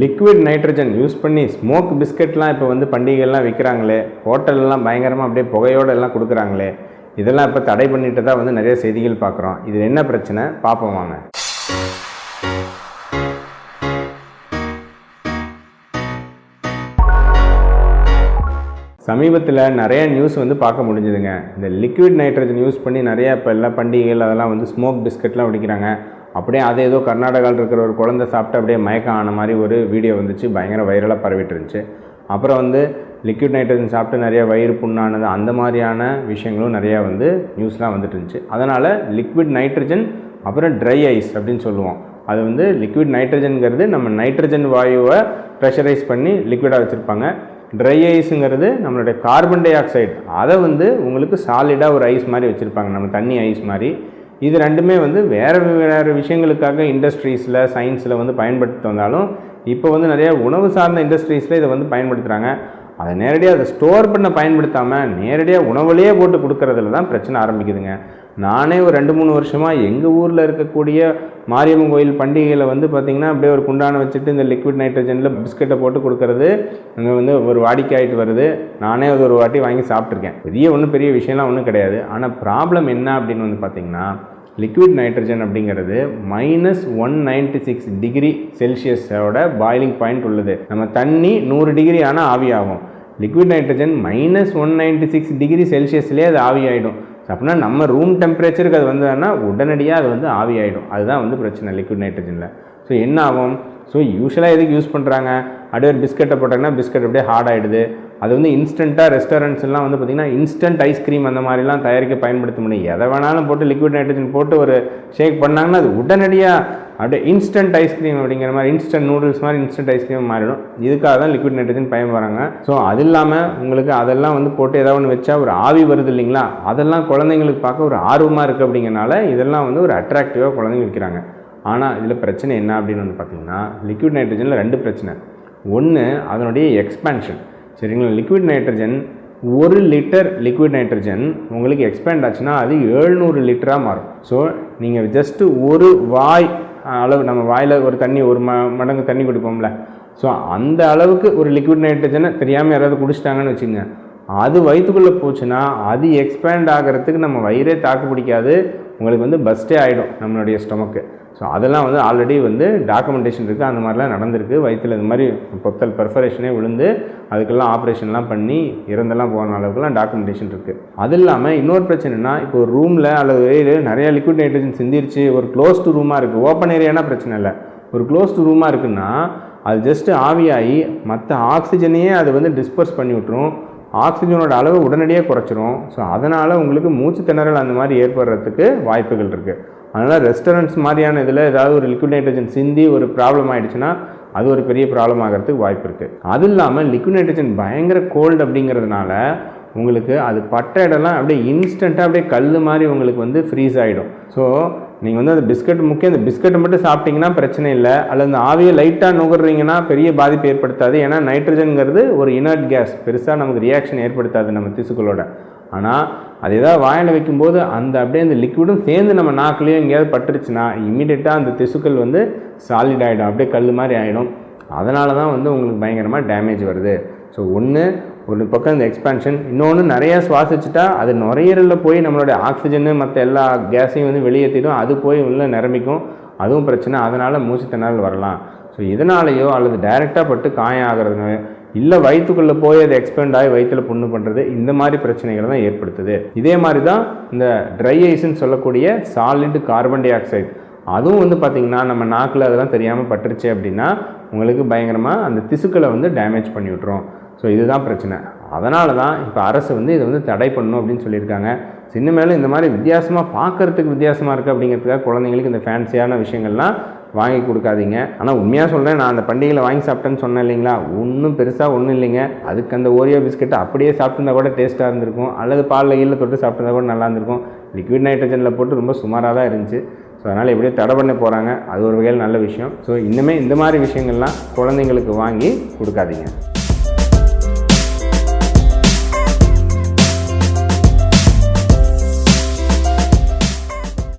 Liquid nitrogen use பண்ணி smoke பிஸ்கெட்லாம் இப்போ வந்து பண்டிகைகள்லாம் விற்கிறாங்களே ஹோட்டல்லாம் பயங்கரமாக அப்படியே புகையோடு எல்லாம் கொடுக்குறாங்களே இதெல்லாம் இப்போ தடை பண்ணிட்டு தான் வந்து நிறைய செய்திகள் பார்க்குறோம். இது என்ன பிரச்சனை? பார்ப்போம் வாங்க. சமீபத்தில் நிறைய நியூஸ் வந்து பார்க்க முடிஞ்சுதுங்க. இந்த லிக்விட் நைட்ரஜன் யூஸ் பண்ணி நிறையா இப்போ எல்லா பண்டிகைகள் அதெல்லாம் வந்து ஸ்மோக் பிஸ்கெட்லாம் வெடிக்கிறாங்க. அப்படியே அதை ஏதோ கர்நாடகாவில் இருக்கிற ஒரு குழந்தை சாப்பிட்டு அப்படியே மயக்கம் ஆன மாதிரி ஒரு வீடியோ வந்துச்சு. பயங்கர வைரலாக பரவிட்டு இருந்துச்சு அப்புறம் வந்து லிக்விட் நைட்ரஜன் சாப்பிட்டு நிறைய வயிறு புண்ணானது அந்த மாதிரியான விஷயங்களும் நிறையா வந்து நியூஸ்லாம் வந்துட்டு இருந்துச்சு அதனால் லிக்விட் நைட்ரஜன் அப்புறம் ட்ரை ஐஸ் அப்படின்னு சொல்லுவோம். அது வந்து லிக்விட் நைட்ரஜனுங்கிறது நம்ம நைட்ரஜன் வாயுவை ப்ரெஷரைஸ் பண்ணி லிக்விடாக வச்சுருப்பாங்க. ட்ரை ஐஸுங்கிறது நம்மளுடைய கார்பன் டை ஆக்சைடு அதை வந்து உங்களுக்கு சாலிடாக ஒரு ஐஸ் மாதிரி வச்சுருப்பாங்க. நம்ம தண்ணி ஐஸ் மாதிரி. இது ரெண்டுமே வந்து வேறு வேறு விஷயங்களுக்காக இண்டஸ்ட்ரீஸில் சயின்ஸில் வந்து பயன்படுத்தி வந்தாலும் இப்போ வந்து நிறைய உணவு சார்ந்த இண்டஸ்ட்ரீஸில் இதை வந்து பயன்படுத்துகிறாங்க அதை நேரடியாக அதை ஸ்டோர் பண்ண பயன்படுத்தாமல் நேரடியாக உணவுலேயே போட்டு கொடுக்கறதுல தான் பிரச்சனை ஆரம்பிக்குதுங்க. நானே ஒரு ரெண்டு மூணு வருஷமாக எங்கள் ஊரில் இருக்கக்கூடிய மாரியம்மன் கோயில் பண்டிகையில் வந்து பார்த்திங்கன்னா அப்படியே ஒரு குண்டான வச்சுட்டு இந்த லிக்விட் நைட்ரஜனில் பிஸ்கட்டை போட்டு கொடுக்கறது அங்கே வந்து ஒரு வாடிக்கையாயிட்டு வருது. நானே அது ஒரு வாட்டி வாங்கி சாப்பிட்ருக்கேன் பெரிய ஒன்றும் பெரிய விஷயம்லாம் ஒன்றும் கிடையாது. ஆனால் ப்ராப்ளம் என்ன அப்படின்னு வந்து பார்த்திங்கன்னா லிக்விட் நைட்ரஜன் அப்படிங்கிறது minus one ninety six degree செல்சியஸோட boiling point உள்ளது. நம்ம தண்ணி நூறு டிகிரி ஆனால் ஆவியாகும் liquid nitrogen minus one ninety six degree செல்சியஸ்லேயே அது ஆவியாயிடும் அப்படின்னா நம்ம ரூம் டெம்பரேச்சருக்கு அது வந்ததுன்னா உடனடியாக அது வந்து ஆவியாயிடும் அதுதான் வந்து பிரச்சனை லிக்விட் நைட்ரஜனில் ஸோ என்ன ஆகும்? ஸோ யூஸ்வலாக எதுக்கு யூஸ் பண்ணுறாங்க அப்படியே ஒரு பிஸ்கெட்டை போட்டாங்கன்னா பிஸ்கெட் அப்படியே ஹார்ட் ஆகிடுது அது வந்து இன்ஸ்டண்ட்டாக ரெஸ்டாரண்ட்ஸ் எல்லாம் வந்து பார்த்திங்கன்னா இன்ஸ்டன்ட் ஐஸ்கிரீம் அந்த மாதிரிலாம் தயாரிக்க பயன்படுத்த முடியும். எதை வேணாலும் போட்டு லிக்விட் நைட்ரஜன் போட்டு ஒரு ஷேக் பண்ணாங்கன்னா அது உடனடியாக அப்படியே இன்ஸ்டன்ட் ஐஸ்கிரீம் அப்படிங்கிற மாதிரி இன்ஸ்டன்ட் நூடுல்ஸ் மாதிரி இன்ஸ்டன்ட் ஐஸ்கிரீம் மாறிடும். இதுக்காக தான் லிக்விட் நைட்ரஜன் பயன்படுறாங்க. ஸோ அது இல்லாமல் உங்களுக்கு அதெல்லாம் வந்து போட்டு ஏதாவது ஒன்று வச்சா ஒரு ஆவி வருது இல்லைங்களா? அதெல்லாம் குழந்தைங்களுக்கு பார்க்க ஒரு ஆர்வமாக இருக்குது அப்படிங்கிறனால இதெல்லாம் வந்து ஒரு அட்ராக்டிவாக குழந்தைங்க விற்கிறாங்க ஆனால் இதில் பிரச்சனை என்ன அப்படின்னு வந்து பார்த்தீங்கன்னா லிக்விட் நைட்ரஜனில் ரெண்டு பிரச்சனை. ஒன்று அதனுடைய எக்ஸ்பேன்ஷன் சரிங்களா? லிக்விட் நைட்ரஜன் ஒரு லிட்டர் லிக்விட் நைட்ரஜன் உங்களுக்கு எக்ஸ்பேண்ட் ஆச்சுன்னா அது எழுநூறு லிட்டராக மாறும். ஸோ நீங்கள் ஜஸ்ட்டு ஒரு வாய் அளவு நம்ம வாயில் ஒரு தண்ணி ஒரு ம மடங்கு தண்ணி குடிப்போம்ல. ஸோ அந்த அளவுக்கு ஒரு லிக்விட் நைட்ரஜனை தெரியாமல் யாராவது குடிச்சிட்டாங்கன்னு வச்சுங்க அது வயிற்றுக்குள்ளே போச்சுன்னா அது எக்ஸ்பேண்ட் ஆகிறதுக்கு நம்ம வயிறே தாக்கு பிடிக்காது. உங்களுக்கு வந்து பஸ்டே ஆகிடும் நம்மளுடைய ஸ்டொமக்கு ஸோ அதெல்லாம் வந்து ஆல்ரெடி வந்து டாக்குமெண்டேஷன் இருக்குது அந்த மாதிரிலாம் நடந்திருக்கு. வயிற்றில் இந்த மாதிரி பொத்தல் பெர்ஃபரேஷனே விழுந்து அதுக்கெல்லாம் ஆப்ரேஷன்லாம் பண்ணி இறந்தெல்லாம் போன அளவுக்குலாம் டாக்குமெண்டேஷன் இருக்குது அது இல்லாமல் இன்னொரு பிரச்சனைனா இப்போ ஒரு ரூமில் அல்லது நிறைய லிக்விட் நைட்ரஜன் சிந்திருச்சு ஒரு க்ளோஸ்டு ரூமாக இருக்குது ஓப்பன் ஏரியானா பிரச்சனை இல்லை. ஒரு க்ளோஸ்டு ரூமாக இருக்குன்னா அது ஜஸ்ட்டு ஆவியாகி மற்ற ஆக்சிஜனையே அது வந்து டிஸ்பர்ஸ் பண்ணி விட்டுரும். ஆக்சிஜனோட அளவு உடனடியாக குறைச்சிரும். ஸோ அதனால் உங்களுக்கு மூச்சு திணறல் அந்த மாதிரி ஏற்படுறதுக்கு வாய்ப்புகள் இருக்குது அதனால் ரெஸ்டாரண்ட்ஸ் மாதிரியான இதில் ஏதாவது ஒரு லிக்விட் நைட்ரஜன் சிந்தி ஒரு ப்ராப்ளம் ஆகிடுச்சுன்னா அது ஒரு பெரிய ப்ராப்ளம் ஆகிறதுக்கு வாய்ப்பு இருக்குது அது இல்லாமல் லிக்விட் நைட்ரஜன் பயங்கர கோல்டு அப்படிங்கிறதுனால உங்களுக்கு அது பட்ட இடம்லாம் அப்படியே இன்ஸ்டண்ட்டாக அப்படியே கல் மாதிரி உங்களுக்கு வந்து ஃப்ரீஸ் ஆகிடும் ஸோ நீங்கள் வந்து அந்த பிஸ்கட் முக்கியம் அந்த பிஸ்கட்டை மட்டும் சாப்பிட்டீங்கன்னா பிரச்சனை இல்லை. அல்லது அந்த ஆவியை லைட்டாக நுகர்றீங்கன்னா பெரிய பாதிப்பு ஏற்படுத்தாது. ஏன்னா நைட்ரஜனுங்கிறது ஒரு இனர்ட் கேஸ் பெருசாக நமக்கு ரியாக்ஷன் ஏற்படுத்தாது நம்ம திசுக்களோட. ஆனால் அது ஏதாவது வாயில் வைக்கும்போது அந்த அப்படியே அந்த லிக்விடும் சேர்ந்து நம்ம நாக்குலேயும் எங்கேயாவது பட்டுருச்சுன்னா இமீடியட்டாக அந்த திசுக்கள் வந்து சாலிட் ஆகிடும் அப்படியே கல் மாதிரி ஆகிடும் அதனால தான் வந்து உங்களுக்கு பயங்கரமாக டேமேஜ் வருது. ஸோ ஒன்று ஒரு பக்கம் இந்த எக்ஸ்பேன்ஷன் இன்னொன்று நிறையா சுவாசிச்சுட்டா அது நுரையீரலில் போய் நம்மளுடைய ஆக்சிஜனு மற்ற எல்லா கேஸையும் வந்து வெளியேற்றிடும் அது போய் உள்ள நிரம்பிக்கும். அதுவும் பிரச்சனை. அதனால் மூச்சு திணறல் வரலாம். ஸோ இதனாலேயோ அல்லது டைரெக்டாக பட்டு காயம் ஆகிறதுனால இல்லை வயிற்றுக்குள்ளே போய் அது எக்ஸ்பெண்ட் ஆகி வயிற்றில் புண்ணு பண்ணுறது இந்த மாதிரி பிரச்சனைகளை தான் ஏற்படுத்துது. இதே மாதிரி தான் இந்த ட்ரை ஐஸ்ன்னு சொல்லக்கூடிய சாலிட் கார்பன் டை ஆக்சைடு அதுவும் வந்து பார்த்திங்கன்னா நம்ம நாக்கில் அதெல்லாம் தெரியாமல் பட்டுருச்சு அப்படின்னா உங்களுக்கு பயங்கரமாக அந்த திசுக்களை வந்து டேமேஜ் பண்ணி விட்ரும் ஸோ இதுதான் பிரச்சனை. அதனால தான் இப்போ அரசு வந்து இதை வந்து தடை பண்ணணும் அப்படின்னு சொல்லியிருக்காங்க. சின்ன மேலே இந்த மாதிரி வித்தியாசமாக பார்க்குறதுக்கு வித்தியாசமாக இருக்குது அப்படிங்கிறதுக்காக குழந்தைங்களுக்கு இந்த ஃபேன்சியான விஷயங்கள்லாம் வாங்கி கொடுக்காதீங்க. ஆனால் உண்மையாக சொல்கிறேன் நான் அந்த பண்டிகையில் வாங்கி சாப்பிட்டேன்னு சொன்னேன் இல்லைங்களா? ஒன்றும் பெருசாக ஒன்றும் இல்லைங்க. அதுக்கு அந்த ஓரியோ பிஸ்கெட் அப்படியே சாப்பிட்டுருந்தா கூட டேஸ்ட்டாக இருந்திருக்கும். அல்லது பாலில் ஈழ தொட்டு சாப்பிட்டுருந்தா கூட நல்லா இருந்திருக்கும். லிக்விட் நைட்ரஜனில் போட்டு ரொம்ப சுமாராக தான் இருந்துச்சு. ஸோ அதனால் எப்படியோ தடை பண்ண போகிறாங்க அது ஒரு வகையில் நல்ல விஷயம். ஸோ இன்னுமே இந்த மாதிரி விஷயங்கள்லாம் குழந்தைங்களுக்கு வாங்கி கொடுக்காதீங்க.